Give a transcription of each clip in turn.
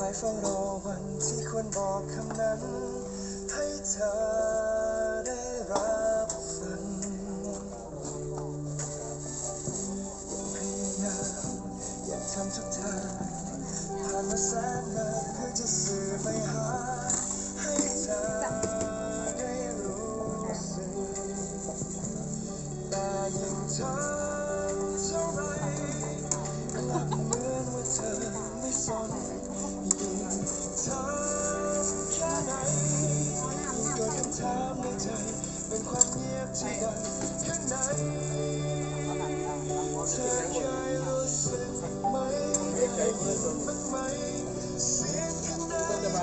คอยฟังรอวันที่ควรบอกคำนั้น ให้เธอได้รับฟังพยายามอยากทำทุกทางผ่านมาแสนนานเพื่อจะสื่อไปหา ให้เธอได้รู้สึกแต่ยังทำเท่าไรกลับเหมือนว่าเธอไม่สนามในใจ เป็นความเงียบที่ดังข้างในเธอเคยรู้สึกไหมได้ยินบ้างไหม เสียงข้างใน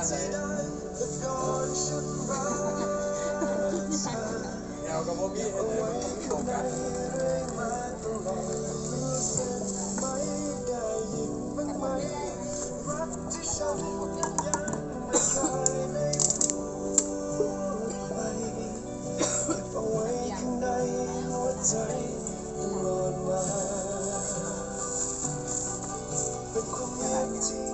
ที่ดังตะโกนฉันรักเธอเอาไว้ข้างใน Christ.